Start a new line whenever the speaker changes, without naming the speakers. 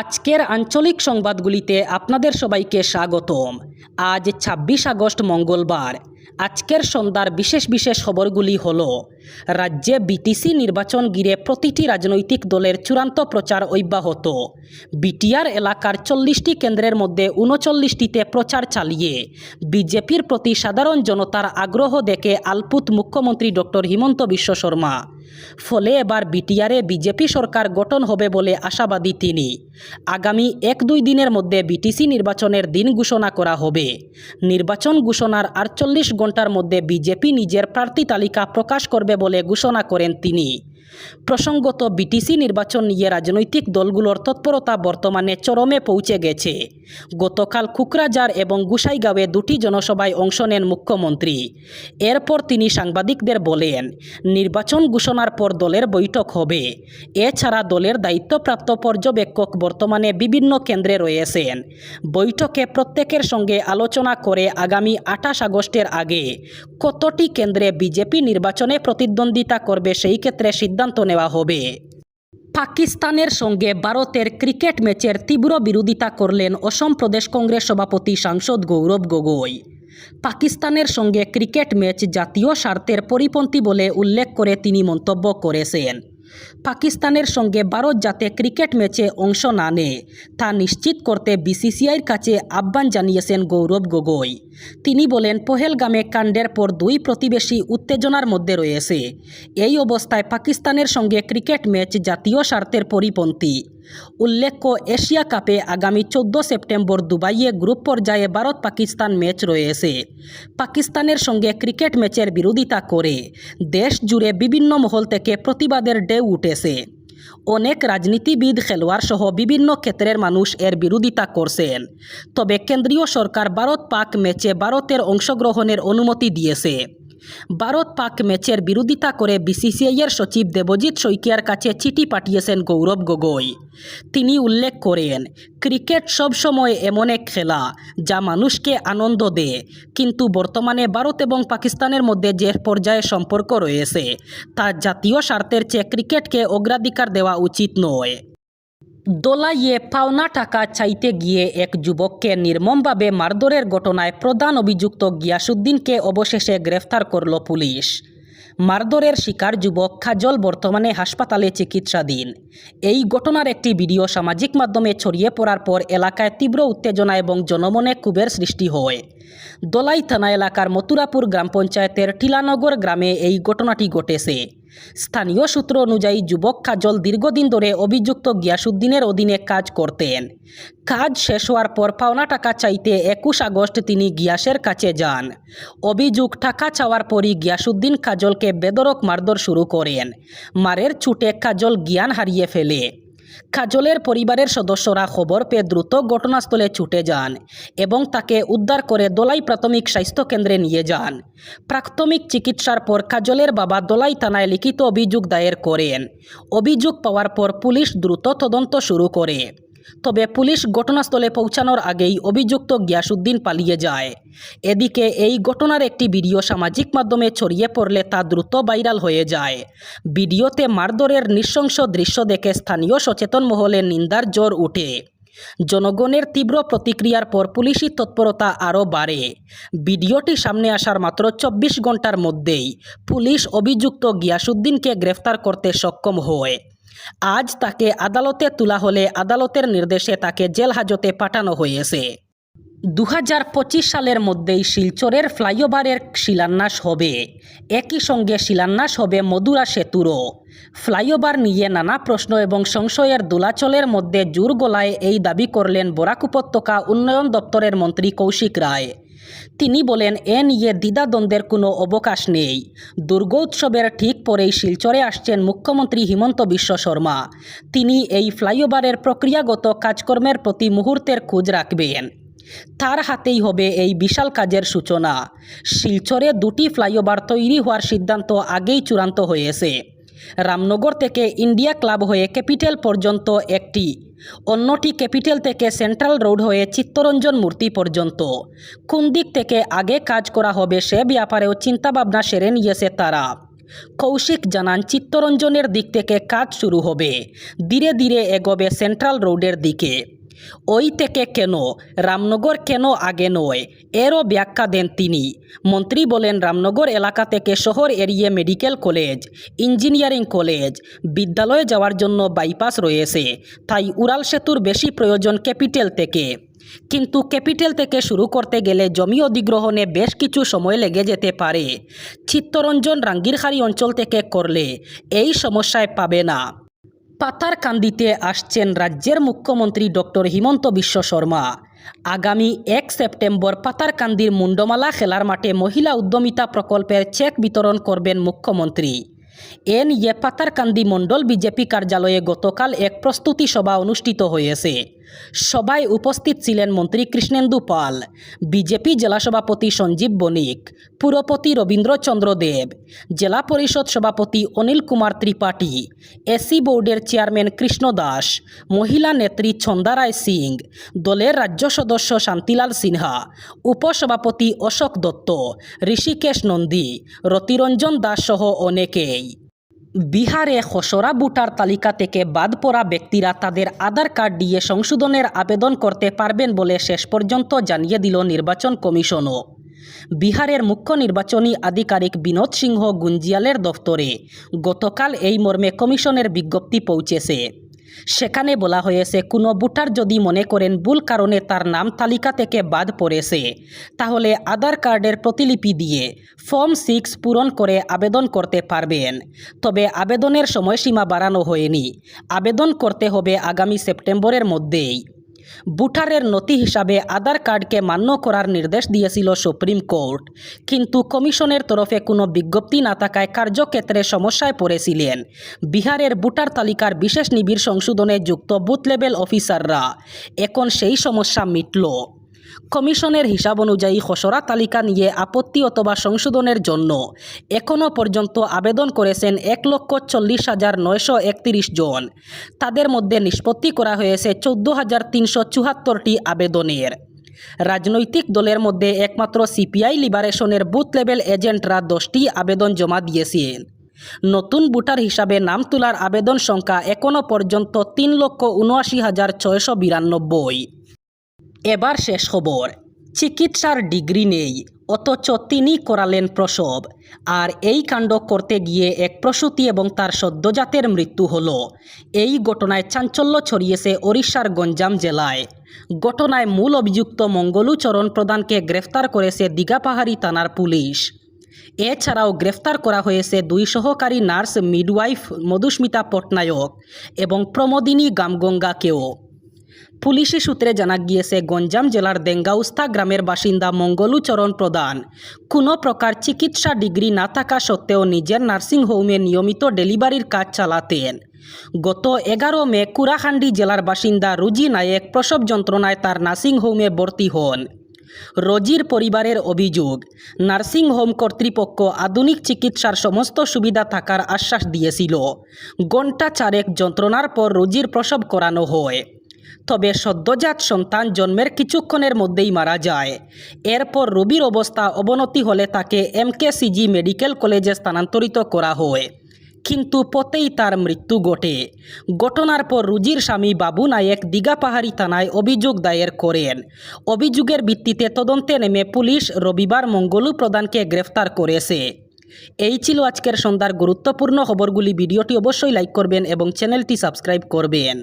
আজকের আঞ্চলিক সংবাদগুলিতে আপনাদের সবাইকে স্বাগতম। আজ ছাব্বিশ আগস্ট মঙ্গলবার। আজকের সন্ধ্যার বিশেষ বিশেষ খবরগুলি হল, রাজ্যে বিটিসি নির্বাচন ঘিরে প্রতিটি রাজনৈতিক দলের চূড়ান্ত প্রচার অব্যাহত। বিটিআর এলাকার চল্লিশটি কেন্দ্রের মধ্যে উনচল্লিশটিতে প্রচার চালিয়ে, বিজেপির প্রতি সাধারণ জনতার আগ্রহ দেখে আলপুত মুখ্যমন্ত্রী ডক্টর হিমন্ত বিশ্ব শর্মা। ফলে এবার বিটিআরে বিজেপি সরকার গঠন হবে বলে আশাবাদী তিনি। আগামী এক দুই দিনের মধ্যে বিটিসি নির্বাচনের দিন ঘোষণা করা হবে। নির্বাচন ঘোষণার আটচল্লিশ ঘণ্টার মধ্যে বিজেপি নিজের প্রার্থী তালিকা প্রকাশ করবে বলে ঘোষণা করেন তিনি। প্রসঙ্গত বিটিসি নির্বাচন নিয়ে রাজনৈতিক দলগুলোর তৎপরতা বর্তমানে চরমে পৌঁছে গেছে। গতকাল কুকরাজার এবং গুসাইগাঁওয়ে দুটি জনসভায় অংশ নেন মুখ্যমন্ত্রী। এরপর তিনি সাংবাদিকদের বলেন, নির্বাচন ঘোষণার পর দলের বৈঠক হবে। এছাড়া দলের দায়িত্বপ্রাপ্ত পর্যবেক্ষক বর্তমানে বিভিন্ন কেন্দ্রে রয়েছেন। বৈঠকে প্রত্যেকের সঙ্গে আলোচনা করে আগামী আঠাশ আগস্টের আগে কতটি কেন্দ্রে বিজেপি নির্বাচনে প্রতিদ্বন্দ্বিতা করবে সেই ক্ষেত্রে সিদ্ধান্ত নেওয়া হবে। পাকিস্তানের সঙ্গে ভারতের ক্রিকেট ম্যাচের তীব্র বিরোধিতা করলেন অসম প্রদেশ কংগ্রেস সভাপতি সাংসদ গৌরব গগৈ। পাকিস্তানের সঙ্গে ক্রিকেট ম্যাচ জাতীয় স্বার্থের পরিপন্থী বলে উল্লেখ করে তিনি মন্তব্য করেছেন। পাকিস্তানের সঙ্গে ভারত যাতে ক্রিকেট ম্যাচে অংশ না নেয়, তা নিশ্চিত করতে বিসিসিআইয়ের কাছে আহ্বান জানিয়েছেন গৌরব গগৈ। তিনি বলেন, পহেলগামে কাণ্ডের পর দুই প্রতিবেশী উত্তেজনার মধ্যে রয়েছে। এই অবস্থায় পাকিস্তানের সঙ্গে ক্রিকেট ম্যাচ জাতীয় স্বার্থের পরিপন্থী। উল্লেখ্য, এশিয়া কাপে আগামী চোদ্দ সেপ্টেম্বর দুবাইয়ে গ্রুপ পর্যায়ে ভারত পাকিস্তান ম্যাচ রয়েছে। পাকিস্তানের সঙ্গে ক্রিকেট ম্যাচের বিরোধিতা করে দেশ জুড়ে বিভিন্ন মহল থেকে প্রতিবাদের ঢেউ উঠেছে। অনেক রাজনীতিবিদ খেলোয়াড় সহ বিভিন্ন ক্ষেত্রের মানুষ এর বিরোধিতা করছেন। তবে কেন্দ্রীয় সরকার ভারত পাক ম্যাচে ভারতের অংশগ্রহণের অনুমতি দিয়েছে। ভারত পাক ম্যাচের বিরোধিতা করে বিসিসিআইয়ের সচিব দেবজিৎ শইকিয়ার কাছে চিঠি পাঠিয়েছেন গৌরব গগৈ। তিনি উল্লেখ করেন, ক্রিকেট সবসময় এমন এক খেলা, যা মানুষকে আনন্দ দেয়। কিন্তু বর্তমানে ভারত এবং পাকিস্তানের মধ্যে যে পর্যায়ে সম্পর্ক রয়েছে, তা জাতীয় স্বার্থের চেয়ে ক্রিকেটকে অগ্রাধিকার দেওয়া উচিত নয়। দোলাইয়ে পাওনা টাকা চাইতে গিয়ে এক যুবককে নির্মমভাবে মারধরের ঘটনায় প্রধান অভিযুক্ত গিয়াসুদ্দিনকে অবশেষে গ্রেফতার করল পুলিশ। মারধরের শিকার যুবক খাজল বর্তমানে হাসপাতালে চিকিৎসাধীন। এই ঘটনার একটি ভিডিও সামাজিক মাধ্যমে ছড়িয়ে পড়ার পর এলাকায় তীব্র উত্তেজনা এবং জনমনে ক্ষোভের সৃষ্টি হয়। দোলাই থানা এলাকার মথুরাপুর গ্রাম পঞ্চায়েতের টিলানগর গ্রামে এই ঘটনাটি ঘটেছে। স্থানীয় সূত্র অনুযায়ী যুবক কাজল দীর্ঘদিন ধরে অভিযুক্ত গিয়াসুদ্দিনের অধীনে কাজ করতেন। কাজ শেষ হওয়ার পর পাওনা টাকা চাইতে একুশ আগস্ট তিনি গিয়াসের কাছে যান। অভিযোগ টাকা চাওয়ার পরই গিয়াসুদ্দিন কাজলকে বেদরক মারধর শুরু করেন। মারের ছুটে কাজল জ্ঞান হারিয়ে ফেলে। কাজলের পরিবারের সদস্যরা খবর পেয়ে দ্রুত ঘটনাস্থলে ছুটে যান এবং তাকে উদ্ধার করে দোলাই প্রাথমিক স্বাস্থ্য কেন্দ্রে নিয়ে যান। প্রাথমিক চিকিৎসার পর কাজলের বাবা দোলাই থানায় লিখিত অভিযোগ দায়ের করেন। অভিযোগ পাওয়ার পর পুলিশ দ্রুত তদন্ত শুরু করে। তবে পুলিশ ঘটনাস্থলে পৌঁছানোর আগেই অভিযুক্ত গিয়াসুদ্দিন পালিয়ে যায়। এদিকে এই ঘটনার একটি ভিডিও সামাজিক মাধ্যমে ছড়িয়ে পড়লে তা দ্রুত ভাইরাল হয়ে যায়। ভিডিওতে মারধরের নৃশংস দৃশ্য দেখে স্থানীয় সচেতন মহলে নিন্দার জোর ওঠে জনগণের তীব্র প্রতিক্রিয়ার পর পুলিশি তৎপরতা আরও বাড়ে। ভিডিওটি সামনে আসার মাত্র চব্বিশ ঘণ্টার মধ্যেই পুলিশ অভিযুক্ত গিয়াসুদ্দিনকে গ্রেফতার করতে সক্ষম হয়। আজ তাকে আদালতে তোলা হলে আদালতের নির্দেশে তাকে জেল হাজতে পাঠানো হয়েছে। দু হাজার পঁচিশ সালের মধ্যেই শিলচরের ফ্লাইওভারের শিলান্যাস হবে। একই সঙ্গে শিলান্যাস হবে মদুরা সেতুরও। ফ্লাইওভার নিয়ে নানা প্রশ্ন এবং সংশয়ের দোলাচলের মধ্যে জোর গলায় এই দাবি করলেন বরাক উপত্যকা উন্নয়ন দপ্তরের মন্ত্রী কৌশিক রায়। তিনি বলেন, এ নিয়ে দ্বিধাদ্বন্দ্বের কোনো অবকাশ নেই। দুর্গোৎসবের ঠিক পরেই শিলচরে আসছেন মুখ্যমন্ত্রী হিমন্ত বিশ্ব শর্মা। তিনি এই ফ্লাইওভারের প্রক্রিয়াগত কাজকর্মের প্রতি মুহূর্তের খোঁজ রাখবেন। তার হাতেই হবে এই বিশাল কাজের সূচনা। শিলচরে দুটি ফ্লাইওভার তৈরি হওয়ার সিদ্ধান্ত আগেই চূড়ান্ত হয়েছে। রামনগর থেকে ইন্ডিয়া ক্লাব হয়ে ক্যাপিটাল পর্যন্ত একটি। অন্যটি ক্যাপিটাল থেকে সেন্ট্রাল রোড হয়ে চিত্তরঞ্জন মূর্তি পর্যন্ত। কোন দিক থেকে আগে কাজ করা হবে সে ব্যাপারেও চিন্তাভাবনা সেরে নিয়েছে তারা। কৌশিক জানান, চিত্তরঞ্জনের দিক থেকে কাজ শুরু হবে। ধীরে ধীরে এগোবে সেন্ট্রাল রোডের দিকে। ওই থেকে কেন? রামনগর কেন আগে নয়? এরও ব্যাখ্যা দেন তিনি। মন্ত্রী বলেন, রামনগর এলাকা থেকে শহর এড়িয়ে মেডিকেল কলেজ, ইঞ্জিনিয়ারিং কলেজ, বিদ্যালয়ে যাওয়ার জন্য বাইপাস রয়েছে। তাই উড়াল সেতুর বেশি প্রয়োজন ক্যাপিটাল থেকে। কিন্তু ক্যাপিটাল থেকে শুরু করতে গেলে জমি অধিগ্রহণে বেশ কিছু সময় লেগে যেতে পারে। চিত্তরঞ্জন রাঙ্গিরখাড়ি অঞ্চল থেকে করলে এই সমস্যায় পাবে না। পাতারকান্দিতে আসছেন রাজ্যের মুখ্যমন্ত্রী ডক্টর হিমন্ত বিশ্ব শর্মা। আগামী এক সেপ্টেম্বর পাতারকান্দির মুন্ডমালা খেলার মাঠে মহিলা উদ্যমিতা প্রকল্পের চেক বিতরণ করবেন মুখ্যমন্ত্রী। এ নিয়ে পাতারকান্দি মণ্ডল বিজেপি কার্যালয়ে গতকাল এক প্রস্তুতি সভা অনুষ্ঠিত হয়েছে। সভায় উপস্থিত ছিলেন মন্ত্রী কৃষ্ণেন্দু পাল, বিজেপি জেলা সভাপতি সঞ্জীব বণিক, পুরপতি রবীন্দ্রচন্দ্র দেব, জেলা পরিষদ সভাপতি অনিল কুমার ত্রিপাঠী, এসি বোর্ডের চেয়ারম্যান কৃষ্ণ দাস, মহিলা নেত্রী ছন্দা রায় সিং, দলের রাজ্য সদস্য শান্তিলাল সিনহা, উপসভাপতি অশোক দত্ত, ঋষিকেশ নন্দী, রতিরঞ্জন দাস সহ অনেকেই। বিহারে খসড়া ভোটার তালিকা থেকে বাদ পড়া ব্যক্তিরা তাদের আধার কার্ড দিয়ে সংশোধনের আবেদন করতে পারবেন বলে শেষ পর্যন্ত জানিয়ে দিল নির্বাচন কমিশনও। বিহারের মুখ্য নির্বাচনী আধিকারিক বিনোদ সিংহ গুঞ্জিয়ালের দফতরে গতকাল এই মর্মে কমিশনের বিজ্ঞপ্তি পৌঁছেছে। সেখানে বলা হয়েছে, কোনো ভোটার যদি মনে করেন ভুল কারণে তার নাম তালিকা থেকে বাদ পড়েছে, তাহলে আধার কার্ডের প্রতিলিপি দিয়ে ফর্ম সিক্স পূরণ করে আবেদন করতে পারবেন। তবে আবেদনের সময়সীমা বাড়ানো হয়নি। আবেদন করতে হবে আগামী সেপ্টেম্বরের মধ্যেই। ভোটারের নথি হিসাবে আধার কার্ডকে মান্য করার নির্দেশ দিয়েছিল সুপ্রিম কোর্ট। কিন্তু কমিশনের তরফে কোনো বিজ্ঞপ্তি না থাকায় কার্যক্ষেত্রে সমস্যায় পড়েছিলেন। বিহারের ভোটার তালিকার বিশেষ নিবিড় সংশোধনে যুক্ত বুথ লেভেল অফিসাররা। এখন সেই সমস্যা মিটল। কমিশনের হিসাব অনুযায়ী খসড়া তালিকা নিয়ে আপত্তি অথবা সংশোধনের জন্য এখনও পর্যন্ত আবেদন করেছেন এক লক্ষ চল্লিশ হাজার নয়শো একত্রিশ জন। তাদের মধ্যে নিষ্পত্তি করা হয়েছে চোদ্দ হাজার তিনশো চুয়াত্তরটি আবেদনের। রাজনৈতিক দলের মধ্যে একমাত্র সিপিআই লিবারেশনের বুথ লেভেল এজেন্টরা দশটি আবেদন জমা দিয়েছেন। নতুন ভোটার হিসাবে নাম তোলার আবেদন সংখ্যা এখনও পর্যন্ত তিন লক্ষ উনআশি হাজার ছয়শো বিরানব্বই। এবার শেষ খবর। চিকিৎসার ডিগ্রি নেই, অথচ তিনি করালেন প্রসব। আর এই কাণ্ড করতে গিয়ে এক প্রসূতি এবং তার সদ্যজাতের মৃত্যু হল। এই ঘটনায় চাঞ্চল্য ছড়িয়েছে ওড়িশার গঞ্জাম জেলায়। ঘটনায় মূল অভিযুক্ত মঙ্গলু চরণ প্রধানকে গ্রেফতার করেছে দিঘাপাহাড়ি থানার পুলিশ। এছাড়াও গ্রেফতার করা হয়েছে দুই সহকারী নার্স মিডওয়াইফ মধুস্মিতা পটনায়ক এবং প্রমোদিনী গামগঙ্গাকেও। পুলিশি সূত্রে জানা গিয়েছে, গঞ্জাম জেলার দেঙ্গাউস্তা গ্রামের বাসিন্দা মঙ্গলু চরণ প্রধান। কোনো প্রকার চিকিৎসা ডিগ্রি না থাকা সত্ত্বেও নিজের নার্সিংহোমে নিয়মিত ডেলিভারির কাজ চালাতেন। গত এগারো মে কুরাখান্ডি জেলার বাসিন্দা রুজি নায়েক প্রসব যন্ত্রণায় তার নার্সিংহোমে ভর্তি হন। রোজির পরিবারের অভিযোগ নার্সিংহোম কর্তৃপক্ষ আধুনিক চিকিৎসার সমস্ত সুবিধা থাকার আশ্বাস দিয়েছিল। ঘণ্টা চারেক যন্ত্রণার পর রোজির প্রসব করানো হয়। তবে সদ্যজাত সন্তান জন্মের কিছুক্ষণের মধ্যেই মারা যায়। এরপর রবির অবস্থা অবনতি হলে তাকে এমকেসিজি মেডিকেল কলেজে স্থানান্তরিত করা হয়। কিন্তু পথেই তার মৃত্যু ঘটে। ঘটনার পর রুজির স্বামী বাবু নায়েক দিঘাপাহাড়ি থানায় অভিযোগ দায়ের করেন। অভিযোগের ভিত্তিতে তদন্তে নেমে পুলিশ রবিবার মঙ্গলু প্রধানকে গ্রেফতার করেছে। এই ছিল আজকের সন্ধ্যার গুরুত্বপূর্ণ খবরগুলি। ভিডিওটি অবশ্যই লাইক করবেন এবং চ্যানেলটি সাবস্ক্রাইব করবেন।